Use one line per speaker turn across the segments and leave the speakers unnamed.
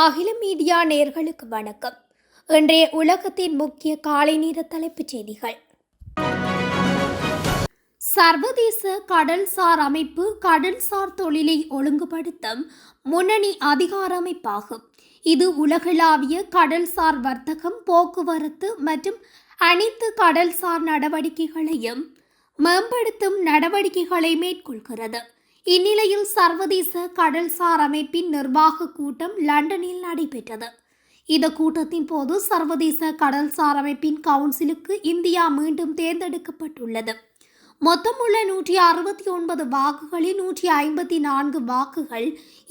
அகில மீடியா நேர்களுக்கு வணக்கம். இன்றைய உலகத்தின் முக்கிய காலை நேர தலைப்புச் செய்திகள். சர்வதேச கடல்சார் அமைப்பு கடல்சார் தொழிலை ஒழுங்குபடுத்தும் முன்னணி அதிகார அமைப்பாகும். இது உலகளாவிய கடல்சார் வர்த்தகம் போக்குவரத்து மற்றும் அனைத்து கடல்சார் நடவடிக்கைகளையும் மேம்படுத்தும் நடவடிக்கைகளை மேற்கொள்கிறது. இந்நிலையில் சர்வதேச கடல்சார் அமைப்பின் நிர்வாக கூட்டம் லண்டனில் நடைபெற்றது. இந்த கூட்டத்தின் போது சர்வதேச கடல்சார் அமைப்பின் கவுன்சிலுக்கு இந்தியா மீண்டும் தேர்ந்தெடுக்கப்பட்டுள்ளது. மொத்தமுள்ள நூற்றி அறுபத்தி ஒன்பது வாக்குகளில் நூற்றி ஐம்பத்தி நான்கு வாக்குகள்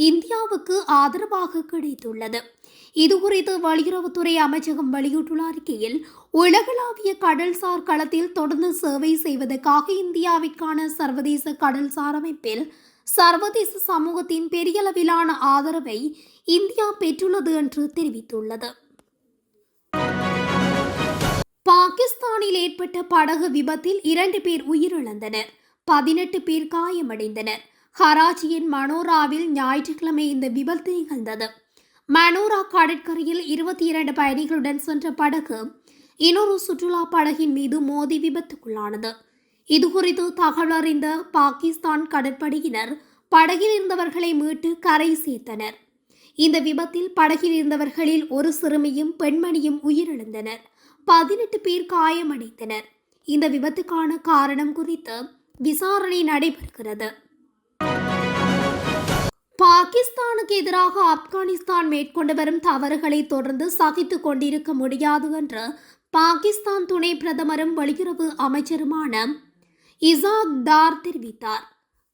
இந்தியாவுக்கு ஆதரவாக கிடைத்துள்ளது. இதுகுறித்து வெளியுறவுத்துறை அமைச்சகம் வெளியிட்டுள்ள அறிக்கையில் உலகளாவிய கடல்சார் களத்தில் தொடர்ந்து சேவை செய்வதற்காக இந்தியாவிற்கான சர்வதேச கடல்சார் அமைப்பில் சர்வதேச சமூகத்தின் பெரியளவிலான ஆதரவை இந்தியா பெற்றுள்ளது என்று தெரிவித்துள்ளது. பாகிஸ்தானில் ஏற்பட்ட படகு விபத்தில் இரண்டு பேர் உயிரிழந்தனர். பதினெட்டு பேர் காயமடைந்தனர். கராச்சியின் மனோராவில் ஞாயிற்றுக்கிழமை இந்த விபத்து நிகழ்ந்தது. மனோரா கடற்கரையில் இருபத்தி இரண்டு பயணிகளுடன் சென்ற படகு இன்னொரு சுற்றுலா படகின் மீது மோதி விபத்துக்குள்ளானது. இதுகுறித்து தகவல் அறிந்த பாகிஸ்தான் கடற்படையினர் படகில் இருந்தவர்களை மீட்டு கரை சேர்த்தனர். இந்த விபத்தில் படகில் இருந்தவர்களில் ஒரு சிறுமியும் பெண்மணியும் உயிரிழந்தனர். பதினெட்டு பேர் காயமடைந்தனர். இந்த விபத்துக்கான காரணம் குறித்து விசாரணை நடைபெறுகிறது. பாகிஸ்தானுக்கு எதிராக ஆப்கானிஸ்தான் மேற்கொண்டு வரும் தவறுகளை தொடர்ந்து சகித்துக் கொண்டிருக்க முடியாது என்று பாகிஸ்தான் துணை பிரதமரும் வெளியுறவு அமைச்சருமான இசாக் தார் தெரிவித்தார்.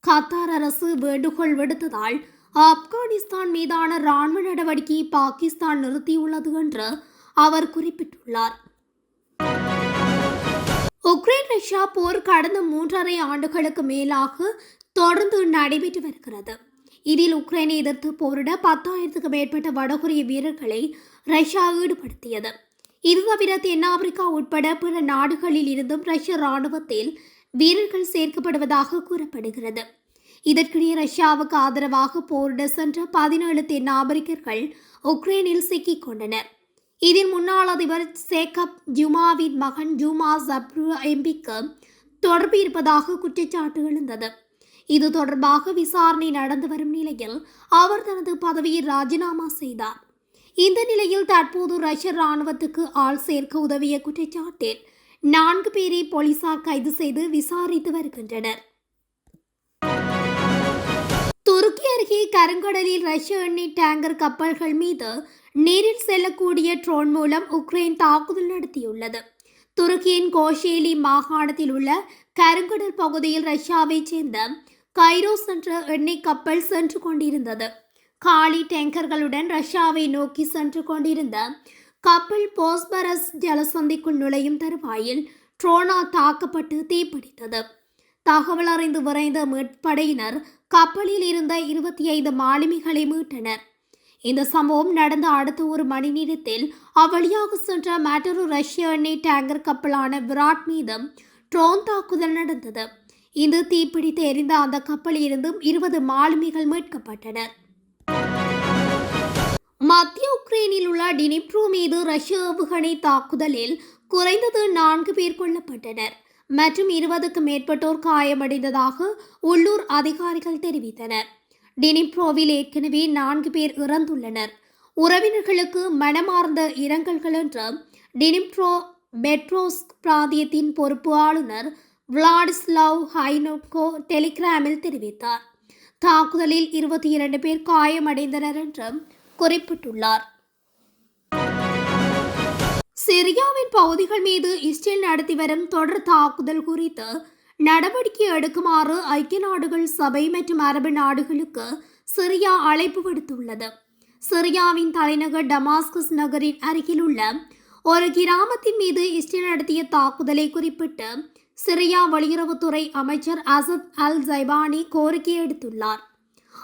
கத்தார் அரசு வேண்டுகோள் விடுத்ததால் ஆப்கானிஸ்தான் மீதான இராணுவ நடவடிக்கையை பாகிஸ்தான் நிறுத்தியுள்ளது என்று அவர் குறிப்பிட்டுள்ளார். உக்ரைன் ரஷ்யா போர் கடந்த மூன்றரை ஆண்டுகளுக்கு மேலாக தொடர்ந்து நடைபெற்று வருகிறது. இதில் உக்ரைனை எதிர்த்து போரிட பத்தாயிரத்துக்கு மேற்பட்ட வடகொரிய வீரர்களை ரஷ்யா ஈடுபடுத்தியது. இது தவிர தென்னாப்பிரிக்கா உட்பட பிற நாடுகளில் இருந்தும் ரஷ்ய ராணுவத்தில் வீரர்கள் சேர்க்கப்படுவதாக கூறப்படுகிறது. இதற்கிடையே ரஷ்யாவுக்கு ஆதரவாக போரிட சென்ற பதினேழு தென்னாப்பிரிக்கர்கள் உக்ரைனில் சிக்கிக் கொண்டனர். இதில் முன்னாள் அதிபர் சேகப் ஜுமாவின் மகன் ஜுமா ஜப்ரு எம்பிக்கு தொடர்பு இருப்பதாக குற்றச்சாட்டு எழுந்தது. இது தொடர்பாக விசாரணை நடந்து வரும் நிலையில் அவர் தனது பதவியை ராஜினாமா செய்தார். இந்த நிலையில் தற்போது ரஷ்ய ராணுவத்துக்கு ஆள் சேர்க்க உதவிய குற்றச்சாட்டில் நான்கு பேரை போலீசார் கைது செய்து விசாரித்து வருகின்றனர். துருக்கி அருகே கருங்கடலில் ரஷ்ய எண்ணெய் டேங்கர் கப்பல்கள் மீது நீரில் செல்லக்கூடிய ட்ரோன் மூலம் உக்ரைன் தாக்குதல் நடத்தியுள்ளது. துருக்கியின் கோஷேலி மாகாணத்தில் உள்ள கருங்கடல் பகுதியில் ரஷ்யாவைச் சேர்ந்த கைரோஸ் என்ற எண்ணெய் கப்பல் சென்று கொண்டிருந்தது. காலி டேங்கர்களுடன் ரஷ்யாவை நோக்கி சென்று கொண்டிருந்த கப்பல் போஸ்பரஸ் ஜலசந்திக்குள் நுழையும் தருவாயில் ட்ரோனா தாக்கப்பட்டு தீப்பிடித்தது. தகவல் அறிந்து விரைந்த மீட்படையினர் கப்பலில் இருந்த இருபத்தி ஐந்து மாலுமிகளை மீட்டனர். இந்த சம்பவம் நடந்த அடுத்த ஒரு மணி நேரத்தில் அவ்வழியாக சென்ற மற்றொரு ரஷ்ய எண்ணெய் டேங்கர் கப்பலான விராட் மீதும் ட்ரோன் தாக்குதல் நடந்தது. இன்று தீப்பிடித்து எரிந்த அந்த கப்பலில் இருந்தும் இருபது மாலுமிகள் மீட்கப்பட்டனர். மத்திய உக்ரைனில் உள்ள டினிப்ரோ மீது ரஷ்ய ஏவுகணை தாக்குதலில் குறைந்தது நான்கு பேர் கொல்லப்பட்டனர். மற்றும் இருபதுக்கு மேற்பட்டோர் காயமடைந்ததாக உள்ளூர் அதிகாரிகள் தெரிவித்தனர். டினிப்ரோவில் ஏற்கனவே நான்கு பேர் இறந்துள்ளனர். உறவினர்களுக்கு மனமார்ந்த இரங்கல்கள் என்று டினிப்ரோ மெட்ரோஸ்க் பிராந்தியத்தின் பொறுப்பு ஆளுநர் விளாடிஸ்லாவ் ஹைனோட்கோ டெலிகிராமில் தெரிவித்தார். தாக்குதலில் இருபத்தி இரண்டு பேர் காயமடைந்தனர் என்றும் குறிப்பிட்டுள்ளார். சிரியாவின் பகுதிகள் மீது இஸ்ரேல் நடத்தி வரும் தொடர் தாக்குதல் குறித்து நடவடிக்கை எடுக்குமாறு ஐக்கிய நாடுகள் சபை மற்றும் அரபு நாடுகளுக்கு சிரியா அழைப்பு விடுத்துள்ளது. சிரியாவின் தலைநகர் டமாஸ்கஸ் நகரின் அருகில் உள்ள ஒரு கிராமத்தின் மீது இஸ்ரேல் நடத்திய தாக்குதலை குறிப்பிட்டு சிரியா வெளியுறவுத்துறை அமைச்சர் அசத் அல் ஜைபானி கோரிக்கை எடுத்துள்ளார்.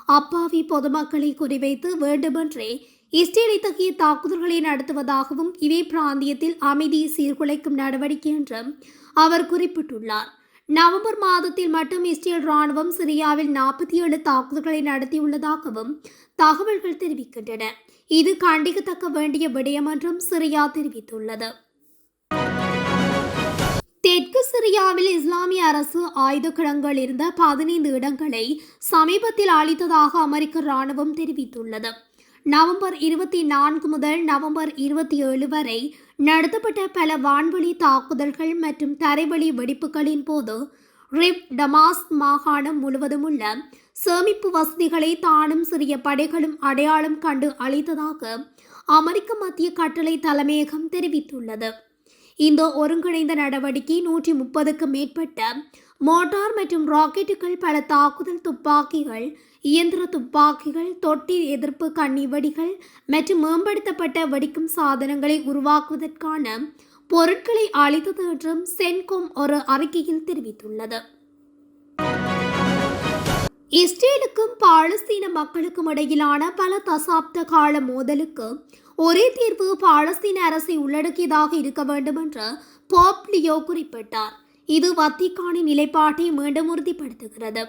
அப்பாவி பொதுமக்களை குறிவைத்து வேண்டுமென்றே இஸ்ரேல் இத்தகைய தாக்குதல்களை நடத்துவதாகவும் இதே பிராந்தியத்தில் அமைதி சீர்குலைக்கும் நடவடிக்கை என்றும் அவர் குறிப்பிட்டுள்ளார். நவம்பர் மாதத்தில் மட்டும் இஸ்ரேல் ராணுவம் சிரியாவில் நாற்பத்தி ஏழு தாக்குதல்களை நடத்தியுள்ளதாகவும் தகவல்கள் தெரிவிக்கின்றன. இது கண்டிக்கத்தக்க வேண்டிய விடயம் என்றும் சிரியா தெரிவித்துள்ளது. தெற்கு சிரியாவில் இஸ்லாமிய அரசு ஆயுத கிடங்கள் இருந்த பதினைந்து இடங்களை சமீபத்தில் அளித்ததாக அமெரிக்க ராணுவம் தெரிவித்துள்ளது. நவம்பர் இருபத்தி நான்கு முதல் நவம்பர் இருபத்தி ஏழு வரை நடத்தப்பட்ட பல வான்வழி தாக்குதல்கள் மற்றும் தரைவழி வெடிப்புகளின் போது ரிப் டமாஸ் மாகாணம் முழுவதும் உள்ள சேமிப்பு வசதிகளை தானும் சிறிய படைகளும் அடையாளம் கண்டு அளித்ததாக அமெரிக்க மத்திய கட்டளை தலைமையகம் தெரிவித்துள்ளது. இந்த ஒருங்கிணைந்த நடவடிக்கை நூற்றி முப்பதுக்கு மேற்பட்ட மோட்டார் மற்றும் ராக்கெட்டுகள் பல தாக்குதல் துப்பாக்கிகள் இயந்திர துப்பாக்கிகள் தொட்டி எதிர்ப்பு கண்ணிவடிகள் மற்றும் மேம்படுத்தப்பட்ட வெடிக்கும் சாதனங்களை உருவாக்குவதற்கான பொருட்களை அளித்தது என்றும் சென்கோம் ஒரு அறிக்கையில் தெரிவித்துள்ளது. இஸ்ரேலுக்கும் பாலஸ்தீன மக்களுக்கும் இடையிலான பல தசாப்த கால மோதலுக்கு ஒரே தீர்வு பாலஸ்தீன அரசை உள்ளடக்கியதாக இருக்க வேண்டும் என்று போப் லியோ குறிப்பிட்டார். இது வத்திக்கானின் நிலைப்பாட்டை மீண்டும் உறுதிப்படுத்துகிறது.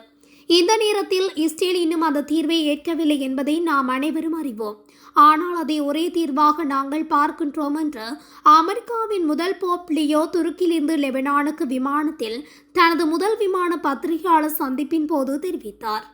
இந்த நேரத்தில் இஸ்ரேல் இன்னும் அந்த தீர்வை ஏற்கவில்லை என்பதை நாம் அனைவரும் அறிவோம். ஆனால் அதை ஒரே தீர்வாக நாங்கள் பார்க்கின்றோம் என்று அமெரிக்காவின் முதல் போப் லியோ துருக்கியிலிருந்து லெபனானுக்கு விமானத்தில் தனது முதல் விமான பத்திரிகையாளர் சந்திப்பின் போது தெரிவித்தார்.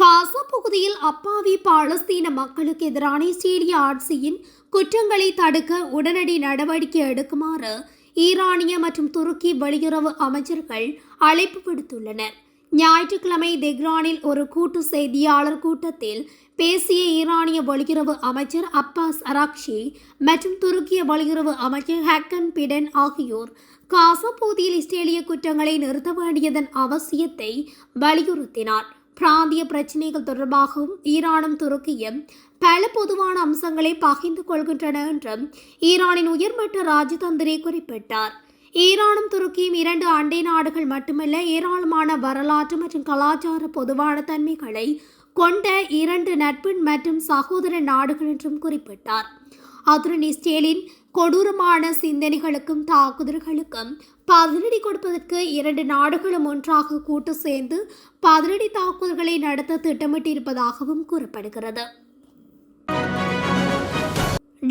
காசா பகுதியில் அப்பாவி பாலஸ்தீன மக்களுக்கு எதிரான சீரிய ஆட்சியின் குற்றங்களை தடுக்க உடனடி நடவடிக்கை எடுக்குமாறு ஈரானிய மற்றும் துருக்கி வெளியுறவு அமைச்சர்கள் அழைப்பு விடுத்துள்ளனர். ஞாயிற்றுக்கிழமை தெஹ்ரானில் ஒரு கூட்டு செய்தியாளர் கூட்டத்தில் பேசிய ஈரானிய வெளியுறவு அமைச்சர் அப்பாஸ் அராக்ஷி மற்றும் துருக்கிய வெளியுறவு அமைச்சர் ஹக்கன் பிடன் ஆகியோர் காசா பகுதியில் இஸ்ரேலிய குற்றங்களை நிறுத்த வேண்டியதன் அவசியத்தை வலியுறுத்தினார். பிராந்திய பிரச்சினைகள் தொடர்பாகவும் ஈரானும் துருக்கியும் பல பொதுவான அம்சங்களை பகிர்ந்து கொள்கின்றன என்றும் ஈரானின் உயர்மட்ட ராஜதந்திரி குறிப்பிட்டார். ஈரானும் துருக்கியும் இரண்டு அண்டை நாடுகள் மட்டுமல்ல ஏராளமான வரலாற்று மற்றும் கலாச்சார பொதுவான தன்மைகளை கொண்ட இரண்டு நட்பு மற்றும் சகோதர நாடுகள் என்றும் குறிப்பிட்டார். அத்துடன் இஸ்ரேலின் கொடூரமான சிந்தனைகளுக்கும் தாக்குதல்களுக்கும் பதிலடி கொடுப்பதற்கு இரண்டு நாடுகளும் ஒன்றாக கூட்டு சேர்ந்து பதிலடி தாக்குதல்களை நடத்த திட்டமிட்டிருப்பதாகவும் கூறப்படுகிறது.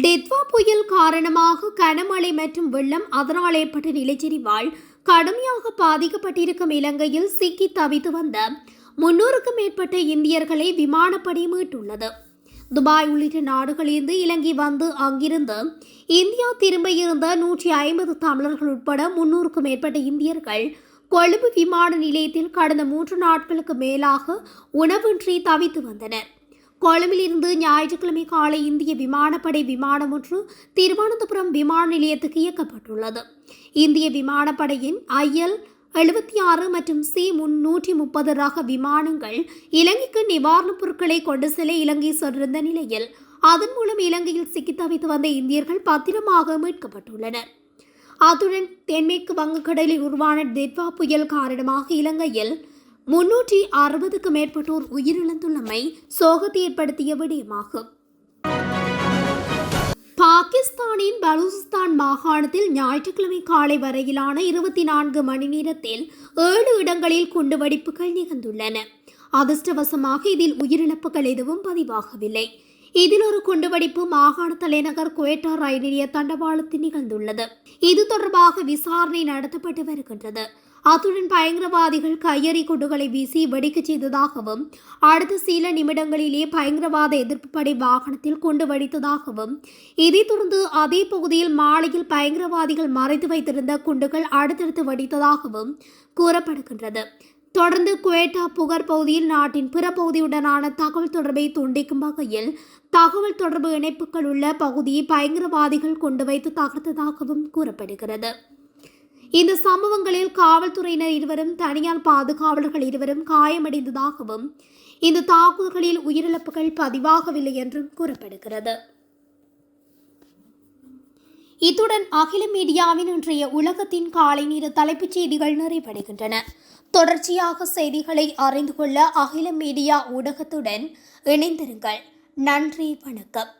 டெத்வா புயல் காரணமாக கனமழை மற்றும் வெள்ளம் அதனால் ஏற்பட்ட நிலச்சரிவால் கடுமையாக பாதிக்கப்பட்டிருக்கும் இலங்கையில் சிக்கி தவித்து வந்த முன்னூறுக்கும் மேற்பட்ட இந்தியர்களை விமானப்படை மீட்டுள்ளது. துபாய் உள்ளிட்ட நாடுகளிலிருந்து இலங்கை வந்து அங்கிருந்து இந்தியா திரும்ப இருந்த நூற்றி ஐம்பது தமிழர்கள் உட்பட முன்னூறுக்கும் மேற்பட்ட இந்தியர்கள் கொழும்பு விமான நிலையத்தில் கடந்த மூன்று நாட்களுக்கு மேலாக உணவின்றி தவித்து வந்தனர். கொழும்பிலிருந்து ஞாயிற்றுக்கிழமை காலை இந்திய விமானப்படை விமானம் ஒன்று திருவனந்தபுரம் விமான நிலையத்துக்கு இயக்கப்பட்டுள்ளது. இந்திய விமானப்படையின் ஐஎல் எழுபத்தி ஆறு மற்றும் சி முன்னூற்றி முப்பது ரக விமானங்கள் இலங்கைக்கு நிவாரணப் பொருட்களை கொண்டு செல்ல இலங்கை சென்றிருந்த நிலையில் அதன் மூலம் இலங்கையில் சிக்கி தவித்து வந்த இந்தியர்கள் பத்திரமாக மீட்கப்பட்டுள்ளனர். அத்துடன் தென்மேற்கு வங்கக்கடலில் உருவான திட்வா புயல் காரணமாக இலங்கையில் முன்னூற்றி அறுபதுக்கு மேற்பட்டோர் உயிரிழந்துள்ளமை சோகத்தை ஏற்படுத்திய விடயமாகும். பாகிஸ்தானின் பலூசிஸ்தான் மாகாணத்தில் ஞாயிற்றுக்கிழமை காலை வரையிலான இருபத்தி நான்கு மணி நேரத்தில் ஏழு இடங்களில் குண்டுவெடிப்புகள் நிகழ்ந்துள்ளன. அதிர்ஷ்டவசமாக இதில் உயிரிழப்புகள் எதுவும் பதிவாகவில்லை. இதில் ஒரு குண்டுவெடிப்பு மாகாண தலைநகர் குவேட்டா ரயில் நிலைய தண்டவாளத்தில் நிகழ்ந்துள்ளது. இது தொடர்பாக விசாரணை நடத்தப்பட்டு வருகின்றது. அத்துடன் பயங்கரவாதிகள் கையெறி குண்டுகளை வீசி வெடிக்கச் செய்ததாகவும் அடுத்த சில நிமிடங்களிலே பயங்கரவாத எதிர்ப்பு படை வாகனத்தில் குண்டு வெடித்ததாகவும் இதைத் தொடர்ந்து அதே பகுதியில் மாலையில் பயங்கரவாதிகள் மறைத்து வைத்திருந்த குண்டுகள் அடுத்தடுத்து வெடித்ததாகவும் கூறப்படுகின்றது. தொடர்ந்து குவேட்டா புகர் பகுதியில் நாட்டின் பிற பகுதியுடனான தகவல் தொடர்பை துண்டிக்கும் வகையில் தகவல் தொடர்பு இணைப்புகள் உள்ள பகுதியை பயங்கரவாதிகள் கொண்டு வைத்து தகர்த்ததாகவும் கூறப்படுகிறது. இந்த சம்பவங்களில் காவல்துறையினர் இருவரும் தனியார் பாதுகாவலர்கள் இருவரும் காயமடைந்ததாகவும் இந்த தாக்குதல்களில் உயிரிழப்புகள் பதிவாகவில்லை என்றும் கூறப்படுகிறது. இத்துடன் அகில மீடியாவின் இன்றைய உலகத்தின் காலை நேர தலைப்புச் செய்திகள் நிறைவடைகின்றன. தொடர்ச்சியாக செய்திகளை அறிந்து கொள்ள அகில மீடியா ஊடகத்துடன் இணைந்திருங்கள். நன்றி வணக்கம்.